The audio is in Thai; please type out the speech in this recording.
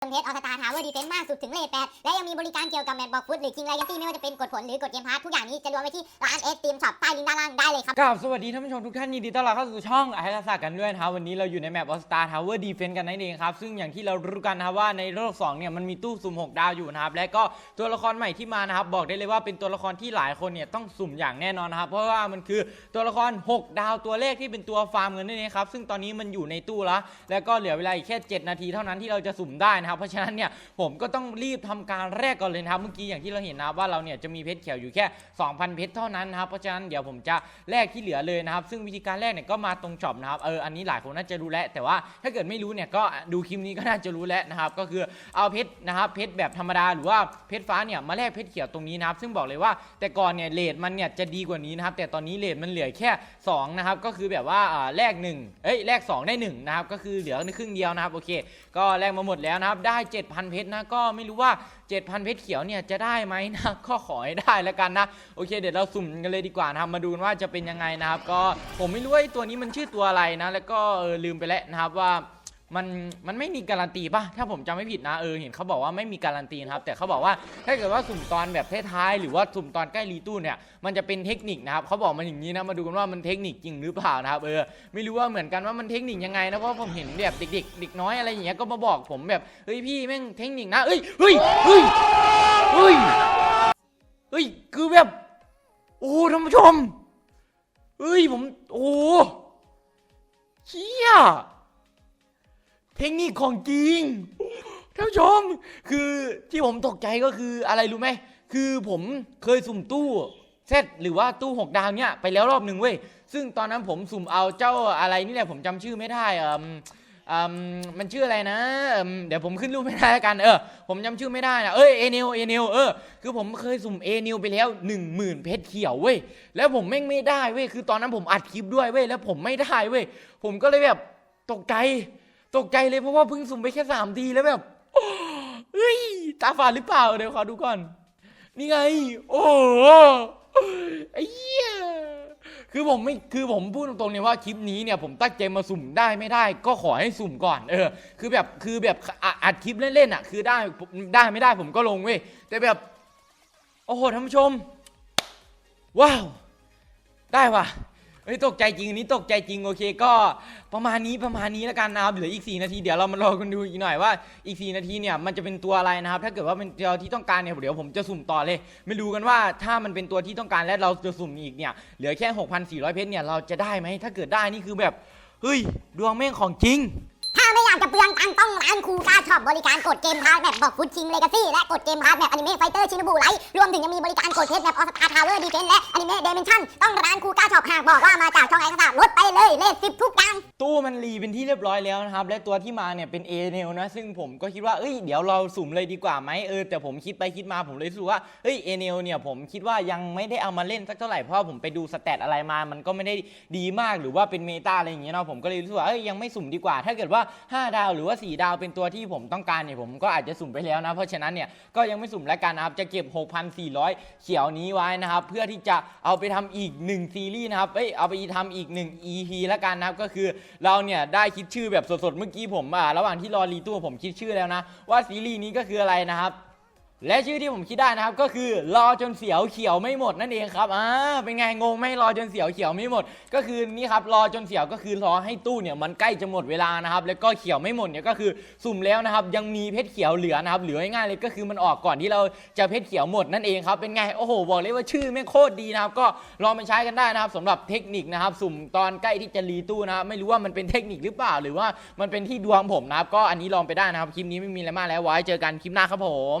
เทสออสตาทาวเวอร์ดีเฟนต์มากสุดถึงเลทแปดและยังมีบริการเกี่ยวกับแมตช์บอกฟุตหรือคิงไลยันตี้ไม่ว่าจะเป็นกดผลหรือกดเกมพาร์ททุกอย่างนี้จะรวมไว้ที่ร้านเอสตีมช็อปใต้ลิงก์ด้านล่างได้เลยครับกราบสวัสดีท่านผู้ชมทุกท่านยินดีต้อนรับเข้าสู่ช่องไอซ์ศักดิ์กันด้วยนะครับวันนี้เราอยู่ในแมปออสตาทาวเวอร์ดีเฟนต์กันนั่นเองครับซึ่งอย่างที่เรารู้กันนะว่าในโลก2เนี่ยมันมีตู้สุ่ม6ดาวอยู่นะครับและก็ตัวละครใหม่ที่มานะครับบอกได้เลยว่าเป็นตัวละครที่หลายคนเนี่ยต้องสุ่มอย่างแน่นอนนะครับเพราะว่ามันคือตัวละคร 6 ดาวตัวเลขที่เป็นตัวฟาร์มเงินนั่นเองครับซึ่งตอนนี้มันอยู่ในตู้แล้ว แล้วก็เหลือเวลาอีกแค่ 7 นาทีเท่านั้นที่เราจะสุ่มได้นะครับเพราะฉะนั้นเนี่ยผมก็ต้องรีบทำการแรกก่อนเลยนะครับเมื่อกี้อย่างที่เราเห็นนะว่าเราเนี่ยจะมีเพชรเขียวอยู่แค่ 2,000 เพชรเท่านั้นนะครับเพราะฉะนั้นเดี๋ยวผมจะแลกที่เหลือเลยนะครับ ซึ่งวิธีการแรกเนี่ยก็มาตรงช็อปนะครับเอออันนี้หลายคนน่าจะรู้แล้ว แต่ว่าถ้าเกิดไม่รู้เนี่ยก็ดูคลิปนี้ก็น่าจะรู้แล้วนะครับก็คือเอาเพชรนะครับเพชรแบบธรรมดาหรือว่าเพชรฟ้าเนี่ยมาแลกเพชรเขียวตรงนี้นะครับซึ่งบอกเลยว่าแต่ก่อนเนี่ยเลทมันเนี่ยจะดีกว่านี้นะครับแต่ตอนนี้เลทมันเหลือแค่2นะครับก็คือแบบว่าอ่าแลก1เอ้ยแลก2ได้1นะครับก็คือเหลือครึ่งเดียวนะครับโอเค ก็แลกมาหมดแล้วนะครับได้ 7,000 เพชรนะก็ไม่รู้ว่า 7,000 เพชรเขียวเนี่ยจะได้ไหมนะก็ขอให้ได้แล้วกันนะโอเค เดี๋ยวเราสุ่มกันเลยดีกว่านะครับมาดูว่าจะเป็นยังไงนะครับ ก็ผมไม่รู้ว่าตัวนี้มันชื่อตัวอะไรนะ แล้วก็เออลืมไปแล้วนะครับว่า มันมันไม่มีการันตีป่ะ ถ้าผมจำไม่ผิดนะเออเห็นเขาบอกว่าไม่มีการันตีนะครับ แต่เขาบอกว่าถ้าเกิดว่าสุ่มตอนแบบท้ายๆหรือว่าสุ่มตอนใกล้รีตู้เนี่ยมันจะเป็นเทคนิคนะครับเขาบอกมันอย่างนี้นะมาดูกันว่ามันเทคนิคจริงหรือเปล่านะครับเออไม่รู้ว่าเหมือนกันว่ามันเทคนิคยังไงนะเพราะผมเห็นแบบเด็กๆเด็กน้อยอะไรอย่างเงี้ยก็มาบอกผมแบบเฮ้ยพี่แม่งเทคนิคนะเอ้ยเฮ้ยเฮ้ยเฮ้ยเฮ้ยคือแบบโอ้ท่านผู้ชมเฮ้ยผมโอ้เชี่ย เทคนิคของจริงท่านผู้ชม คือที่ผมตกใจก็คืออะไรรู้ไหม คือผมเคยสุ่มตู้เซตหรือว่าตู้หกดาวเนี่ยไปแล้วรอบหนึ่งเว้ย ซึ่งตอนนั้นผมสุ่มเอาเจ้าอะไรนี่แหละผมจำชื่อไม่ได้เอ่มอืมมันชื่ออะไรนะเอิ่มเดี๋ยวผมขึ้นรูปไม่ได้แล้วกันเออผมจำชื่อไม่ได้นะเอ้ยเอเนลเอเนลเออคือผมเคยสุ่มเอเนลไปแล้ว 1 0,000 เพชรเขียวเว้ยแล้วผมแม่งไม่ได้เว้ยคือตอนนั้นผมอัดคลิปด้วยเว้ยแล้วผมไม่ได้เว้ยผมก็เลยแบบตกใจ ตกใจเลยเพราะว่าเพิ่งสุ่มไปแค่สามทีแล้วแบบเฮ้ยตาฝาดหรือเปล่าเดี๋ยวขอดูก่อน นี่ไง โอ้ไอ้เหี้ยคือผมไม่คือผมพูดตรงๆเนี่ยว่าคลิปนี้เนี่ยผมตั้งใจมาสุ่มได้ไม่ได้ ก็ขอให้สุ่มก่อนเออ คือแบบคือแบบอ,อัดคลิปเล่นๆอะ คือได้ได้ไม่ได้ผมก็ลงเว้ยแต่แบบ โอ้โหท่านผู้ชม ว้าว ได้ว่ะ เฮ้ยตกใจจริงอันนี้ตกใจจริงโอเค ก็ประมาณนี้ประมาณนี้แล้วกันนะครับเหลืออีก 4 นาทีเดี๋ยวเรามารอกันดูอีกหน่อยว่าอีก 4 นาทีเนี่ยมันจะเป็นตัวอะไรนะครับถ้าเกิดว่าเป็นตัวที่ต้องการเนี่ยเดี๋ยวผมจะสุ่มต่อเลย ไม่รู้กันว่าถ้ามันเป็นตัวที่ต้องการและเราจะสุ่มอีกเนี่ยเหลือแค่ 6,400 เพชรเนี่ยเราจะได้ไหมถ้าเกิดได้นี่คือแบบเฮ้ยดวงแม่งของจริง ถ้าไม่อย จะเปลืองตังค์ต้องร้านคูก้าช็อปบริการกดเกมพาร์ทแบบบอกฟุตชิงเลกาซี่และกดเกมพาร์ทแบบอนิเมะไฟเตอร์ชินบูไลรวมถึงยังมีบริการกดเพชรแบบออสตาทาวเวอร์ดีเฟนและอนิเมะเดเมนชั่นต้องร้านคูก้าช็อปหากบอกว่ามาจากช่องไอ้กระสาลดไปเลยเลทสิบทุกอย่างตู้มันรีเป็นที่เรียบร้อยแล้วนะครับและตัวที่มาเนี่ยเป็นเอเนลนะซึ่งผมก็คิดว่าเอ้ยเดี๋ยวเราสุ่มเลยดีกว่าไหมเออแต่ผมคิดไปคิดมาผมเลยรู้สึกว่าเฮ้ยเอเนลเนี่ยผมคิดว่ายังไม่ได้เอามาเล่นสักเท่าไหร่เพราะว่าผมไปดูสแตทอะไรมา มันก็ไม่ได้ดีมากหรือว่าเป็นเมตาอะไรอย่างเงี้ยเนาะผมก็เลยรู้สึกว่าเอ้ยยังไม่สุ่มดีกว่า ถ้าเกิดว่า 5ดาวหรือว่า 4 ดาวเป็นตัวที่ผมต้องการเนี่ยผมก็อาจจะสุ่มไปแล้วนะ เพราะฉะนั้นเนี่ยก็ยังไม่สุ่มแล้วกันนะครับจะเก็บ 6,400 เขียวนี้ไว้นะครับเพื่อที่จะเอาไปทำอีก 1 ซีรีส์นะครับเอ้ยเอาไปทำอีก 1 EP แล้วกันนะครับก็คือเราเนี่ยได้คิดชื่อแบบสดๆเมื่อกี้ผมอ่าระหว่างที่รอรีตู้ผมคิดชื่อแล้วนะว่าซีรีส์นี้ก็คืออะไรนะครับ และชื่อที่ผมคิดได้นะครับก็คือรอจนเสียวเขียวไม่หมดนั่นเองครับอ่าเป็นไงงงไหมรอจนเสียวเขียวไม่หมด ก็คือนี่ครับรอจนเสียวก็คือรอให้ตู้เนี่ยมันใกล้จะหมดเวลานะครับ แล้วก็เขียวไม่หมดเนี่ยก็คือสุ่มแล้วนะครับยังมีเพชรเขียวเหลือนะครับเหลือง่ายๆเลยก็คือมันออกก่อนที่เราจะเพชรเขียวหมดนั่นเองครับเป็นไงโอ้โหบอกเลยว่าชื่อแม่งโคตรดีนะครับก็ลองไปใช้กันได้นะครับสำหรับเทคนิคนะครับสุ่มตอนใกล้ที่จะรีตู้นะครับไม่รู้ว่ามันเป็นเทคนิคหรือเปล่า หรือว่ามันเป็นที่ดวงผมนะครับก็อันนี้ลองไปได้นะครับคลิปนี้ไม่มีอะไรมากแล้วไว้เจอกันคลิปหน้าครับผม